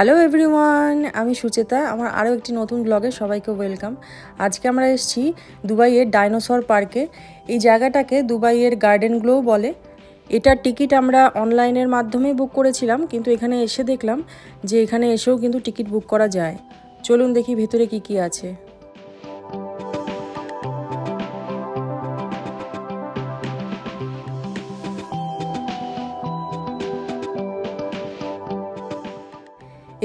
Hello everyone আমি সুচেতা। আমার আরও একটি নতুন ব্লগে সবাইকে ওয়েলকাম আজকে আমরা এসেছি দুবাইয়ের ডাইনোসর পার্কে এই জায়গাটাকে দুবাইয়ের গার্ডেন গ্লো বলে। এটার টিকিট আমরা অনলাইনের মাধ্যমে বুক করেছিলাম, কিন্তু এখানে এসে দেখলাম যে এখানে এসেও কিন্তু টিকিট বুক করা যায়। চলুন দেখি ভেতরে কি কি আছে।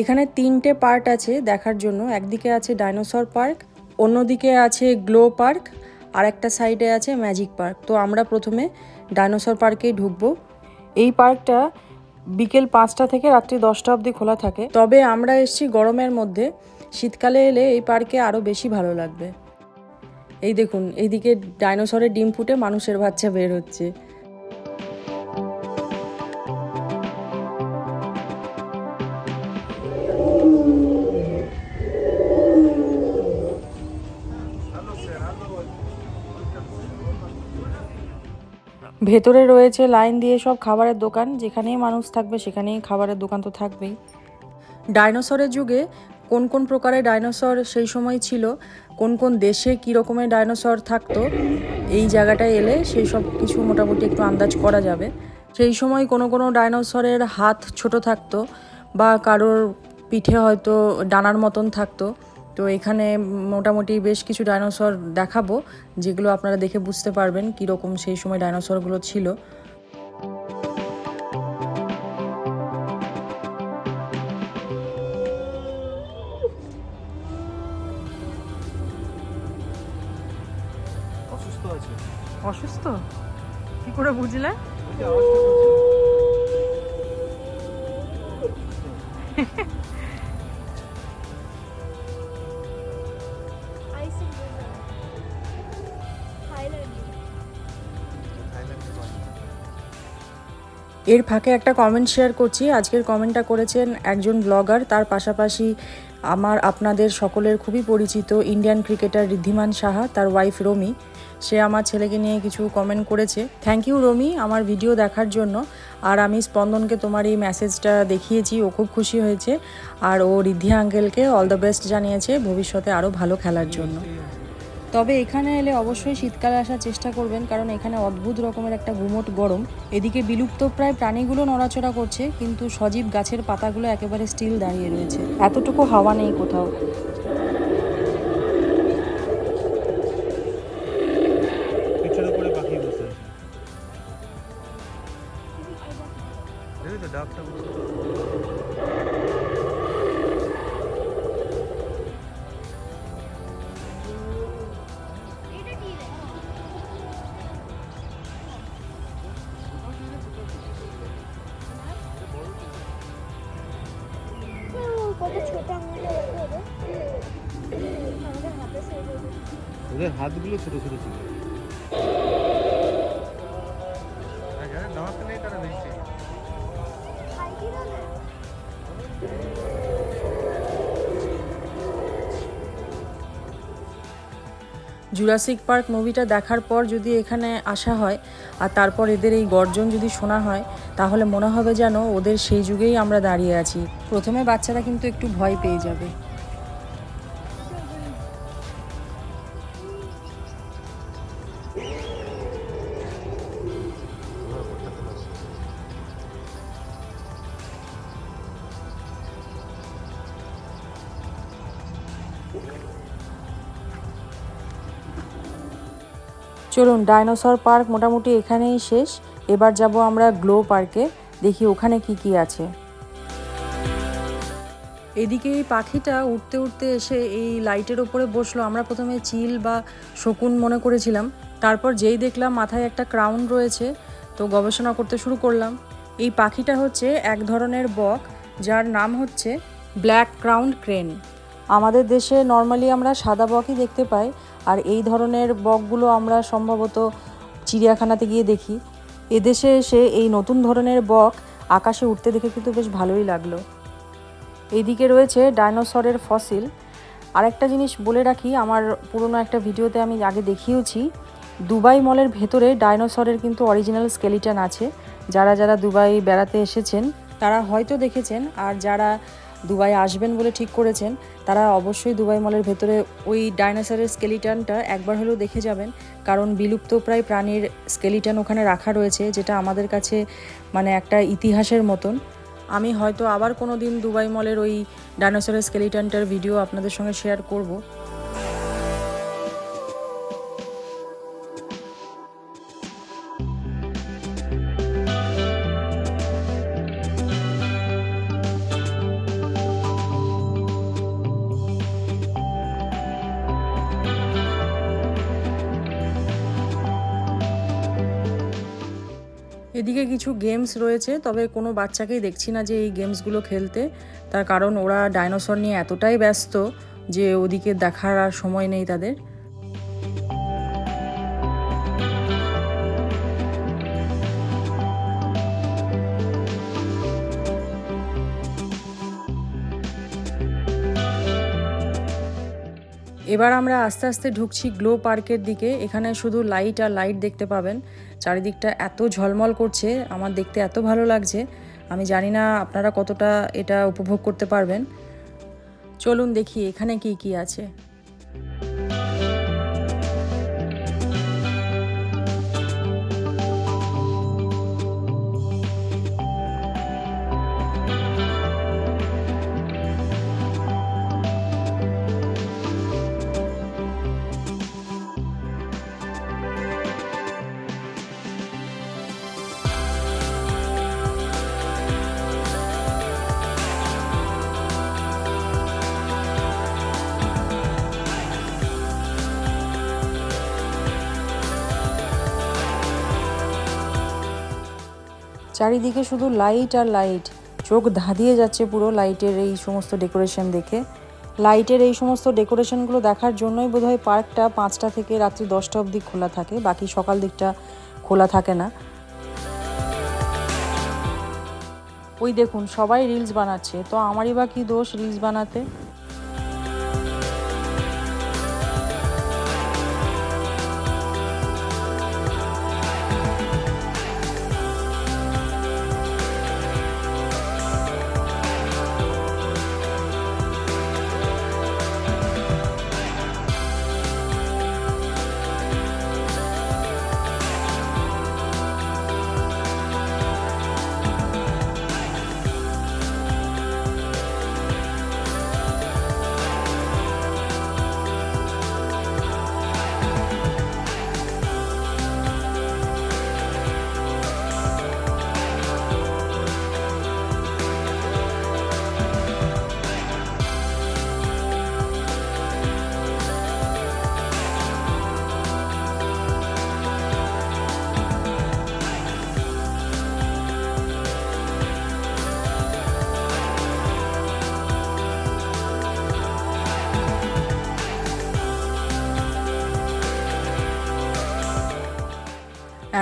এখানে তিনটে পার্ট আছে দেখার জন্য। একদিকে আছে ডাইনোসর পার্ক, অন্যদিকে আছে গ্লো পার্ক আর একটা সাইডে আছে ম্যাজিক পার্ক। তো আমরা প্রথমে ডাইনোসর পার্কেই ঢুকবো। এই পার্কটা বিকেল পাঁচটা থেকে রাত্রি দশটা অবধি খোলা থাকে। তবে আমরা এসেছি গরমের মধ্যে। শীতকালে এলে এই পার্কে আরও বেশি ভালো লাগবে। এই দেখুন, এইদিকে ডাইনোসরের ডিম ফুটে মানুষের বাচ্চা বের হচ্ছে। ভেতরে রয়েছে লাইন দিয়ে সব খাবারের দোকান, যেখানেই মানুষ থাকবে সেখানেই খাবারের দোকান তো থাকবেই। ডাইনোসরের যুগে কোন কোন প্রকারের ডাইনোসর সেই সময় ছিল, কোন কোন দেশে কী রকমের ডাইনোসর থাকতো, এই জায়গাটায় এলে সেই সব কিছু মোটামুটি একটু আন্দাজ করা যাবে। সেই সময় কোনো কোনো ডাইনোসরের হাত ছোট থাকতো বা কারোর পিঠে হয়তো ডানার মতন থাকতো। তো এখানে মোটামুটি বেশ কিছু ডাইনোসর দেখাবো যেগুলো আপনারা দেখে বুঝতে পারবেন কীরকম সেই সময় ডাইনোসরগুলো ছিল। অসুস্থ কি করে বুঝলে? এর ফাঁকে একটা কমেন্ট শেয়ার করছি। আজকের কমেন্টটা করেছেন একজন ব্লগার তার পাশাপাশি আমার আপনাদের সকলের খুবই পরিচিত ইন্ডিয়ান ক্রিকেটার ঋদ্ধিমান সাহা, তার ওয়াইফ রমি। সে আমার ছেলেকে নিয়ে কিছু কমেন্ট করেছে। থ্যাংক ইউ রমি, আমার ভিডিও দেখার জন্য। আর আমি স্পন্দনকে তোমার এই মেসেজটা দেখিয়েছি, ও খুব খুশি হয়েছে। আর ও ঋদ্ধি আঙ্কেলকে অল দ্য বেস্ট জানিয়েছে ভবিষ্যতে আরও ভালো খেলার জন্য। তবে এখানে এলে অবশ্যই শীতকালে আসার চেষ্টা করবেন, কারণ এখানে অদ্ভুত রকমের একটা গুমোট গরম। এদিকে বিলুপ্ত প্রায় প্রাণীগুলো নড়াচড়া করছে, কিন্তু সজীব গাছের পাতাগুলো একেবারে স্টিল দাঁড়িয়ে রয়েছে। এতটুকু হাওয়া নেই কোথাও। ওদের হাতগুলো ছোট ছোট ছিল? জুরাসিক পার্ক মুভিটা দেখার পর যদি এখানে আসা হয়, আর তারপর এদের এই গর্জন যদি শোনা হয়, তাহলে মনে হবে যেন ওদের সেই যুগেই আমরা দাঁড়িয়ে আছি প্রথমে বাচ্চারা কিন্তু একটু ভয় পেয়ে যাবে চলুন, ডাইনোসর পার্ক মোটামুটি এখানেই শেষ। এবার যাব আমরা গ্লো পার্কে, দেখি ওখানে কি কি আছে। এদিকে এই পাখিটা উঠতে উঠতে এসে এই লাইটের ওপরে বসল। আমরা প্রথমে চিল বা শকুন মনে করেছিলাম। তারপর যেই দেখলাম মাথায় একটা ক্রাউন রয়েছে, তো গবেষণা করতে শুরু করলাম। এই পাখিটা হচ্ছে এক ধরনের বক, যার নাম হচ্ছে ব্ল্যাক ক্রাউন ক্রেন। আমাদের দেশে নর্মালি আমরা সাদা বকই দেখতে পাই, আর এই ধরনের বকগুলো আমরা সম্ভবত চিড়িয়াখানাতে গিয়ে দেখি। এদেশে এসে এই নতুন ধরনের বক আকাশে উঠতে দেখে কিন্তু বেশ ভালোই লাগল। এইদিকে রয়েছে ডাইনোসরের ফসিল। আরেকটা জিনিস বলে রাখি, আমার পুরনো একটা ভিডিওতে আমি আগে দেখিয়েছি দুবাই মলের ভেতরে ডাইনোসরের কিন্তু অরিজিনাল স্কেলিটন আছে। যারা যারা দুবাই বেড়াতে এসেছেন, তারা হয়তো দেখেছেন, আর যারা দুবাই আসবেন বলে ঠিক করেছেন, তারা অবশ্যই দুবাই মলের ভেতরে ওই ডাইনোসরের স্কেলিটানটা একবার হলেও দেখে যাবেন, কারণ বিলুপ্ত প্রায় প্রাণীর স্কেলিটান ওখানে রাখা রয়েছে, যেটা আমাদের কাছে মানে একটা ইতিহাসের মতন। আমি হয়তো আবার কোনো দিন দুবাই মলের ওই ডাইনোসরের স্কেলিটানটার ভিডিও আপনাদের সঙ্গে শেয়ার করব। এদিকে কিছু গেমস রয়েছে, তবে কোনো বাচ্চাকেই দেখছি না যে এই গেমসগুলো খেলতে। তার কারণ ওরা ডাইনোসর নিয়ে এতটাই ব্যস্ত যে ওদিকে দেখার আর সময় নেই তাদের। এবার আমরা আস্তে আস্তে ঢুকছি গ্লো পার্কের দিকে। এখানে শুধু লাইট আর লাইট দেখতে পাবেন। চারিদিকটা এত ঝলমল করছে, আমার দেখতে এত ভালো লাগছে। আমি জানি না আপনারা কতটা এটা উপভোগ করতে পারবেন। চলুন দেখি এখানে কি কি আছে। চারিদিকে শুধু লাইট আর লাইট। চোখ ধাঁধিয়ে যাচ্ছে পুরো লাইটের এই সমস্ত ডেকোরেশন দেখে। লাইটের এই সমস্ত ডেকোরেশনগুলো দেখার জন্যই বোধহয় পার্কটা পাঁচটা থেকে রাত্রি দশটা অবধি খোলা থাকে, বাকি সকাল দিকটা খোলা থাকে না। ওই দেখুন, সবাই রিলস বানাচ্ছে, তো আমারই বা কি দোষ রিলস বানাতে?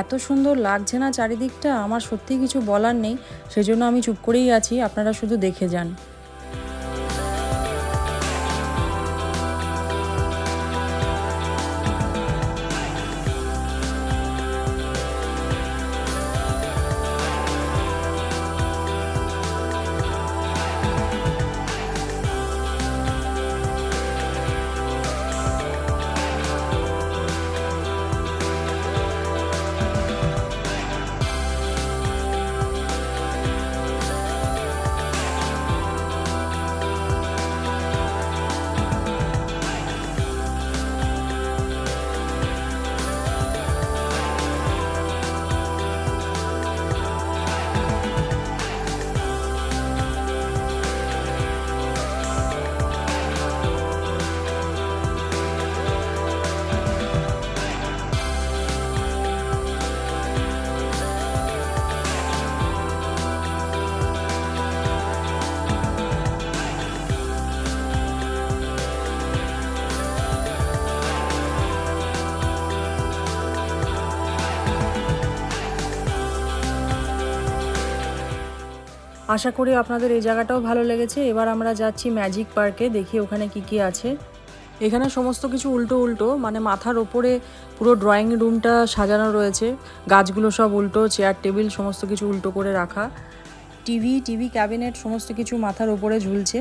এত সুন্দর লাগছে না চারিদিকটা, আমার সত্যি কিছু বলার নেই। সেজন্য আমি চুপ করেই আছি, আপনারা শুধু দেখে যান। আশা করি আপনাদের এই জায়গাটাও ভালো লেগেছে। এবার আমরা যাচ্ছি ম্যাজিক পার্কে, দেখি ওখানে কি কি আছে। এখানে সমস্ত কিছু উল্টো উল্টো মানে মাথার ওপরে পুরো ড্রয়িং রুমটা সাজানো রয়েছে। গাছগুলো সব উল্টো, চেয়ার, টেবিল, সমস্ত কিছু উল্টো করে রাখা। টিভি টিভি ক্যাবিনেট, সমস্ত কিছু মাথার ওপরে ঝুলছে।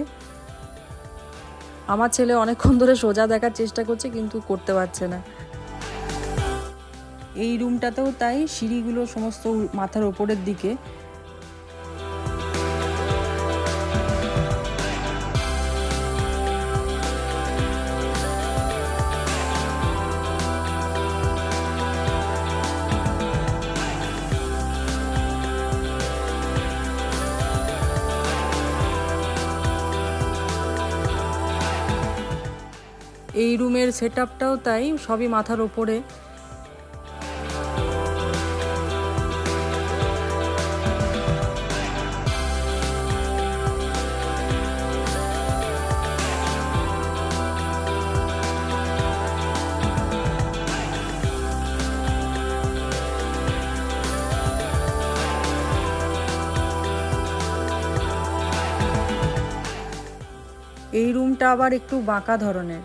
আমার ছেলে অনেকক্ষণ ধরে সোজা দেখার চেষ্টা করছে, কিন্তু করতে পারছে না। এই রুমটাতেও তাই, সিঁড়িগুলো সমস্ত মাথার ওপরের দিকে। এই রুমের সেট আপটাও তাই সবই মাথার ওপরে। এই রুমটা আবার একটু বাঁকা ধরনের।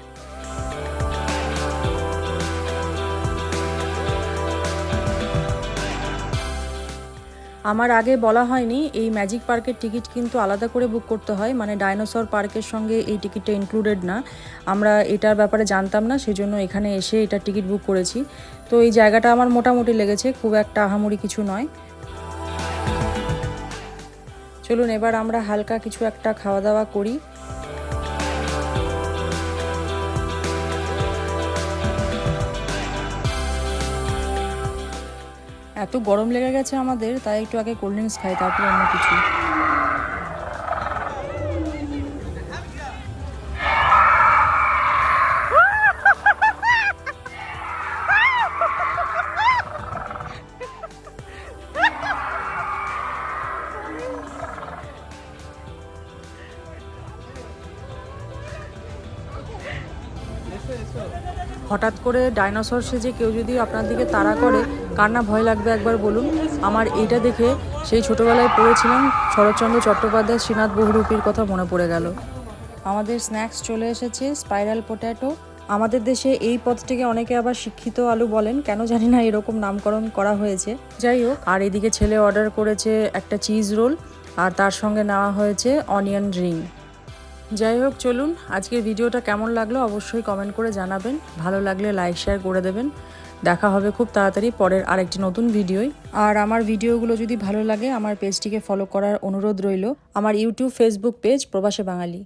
আমার আগে বলা হয়নি, এই ম্যাজিক পার্কের টিকিট কিন্তু আলাদা করে বুক করতে হয় মানে ডাইনোসর পার্কের সঙ্গে এই টিকিটটা ইনক্লুডেড না। আমরা এটার ব্যাপারে জানতাম না, সেজন্য এখানে এসে এটা টিকিট বুক করেছি। তো এই জায়গাটা আমার মোটামুটি লেগেছে, খুব একটা আহামরি কিছু নয়। চলুন এবার আমরা হালকা কিছু একটা খাওয়া দাওয়া করি। এত গরম লেগে গেছে আমাদের, তাই একটু আগে কোল্ড ড্রিঙ্কস খাই, তারপর অন্য কিছু। হঠাৎ করে ডাইনোসর সেজে কেউ যদি আপনার দিকে তাড়া করে কার না ভয় লাগবে একবার বলুন। আমার এটা দেখে সেই ছোটোবেলায় পড়েছিলাম, শরৎচন্দ্র চট্টোপাধ্যায়, শ্রীনাথ বহুরূপীর কথা মনে পড়ে গেল। আমাদের স্ন্যাক্স চলে এসেছে স্পাইরাল পোট্যাটো আমাদের দেশে এই পদটিকে অনেকে আবার শিক্ষিত আলু বলেন, কেন জানি না এরকম নামকরণ করা হয়েছে। যাই হোক, আর এদিকে ছেলে অর্ডার করেছে একটা চিজ রোল আর তার সঙ্গে নেওয়া হয়েছে অনিয়ন রিং যাই হোক, চলুন, আজকের ভিডিওটা কেমন লাগল অবশ্যই কমেন্ট করে জানাবেন। ভালো লাগলে লাইক শেয়ার করে দেবেন। দেখা হবে খুব তাড়াতাড়ি পরের আরেকটি নতুন ভিডিওই আর আমার ভিডিওগুলো যদি ভালো লাগে, আমার পেজটিকে ফলো করার অনুরোধ রইল। আমার ইউটিউব ফেসবুক পেজ প্রবাসে বাঙালি।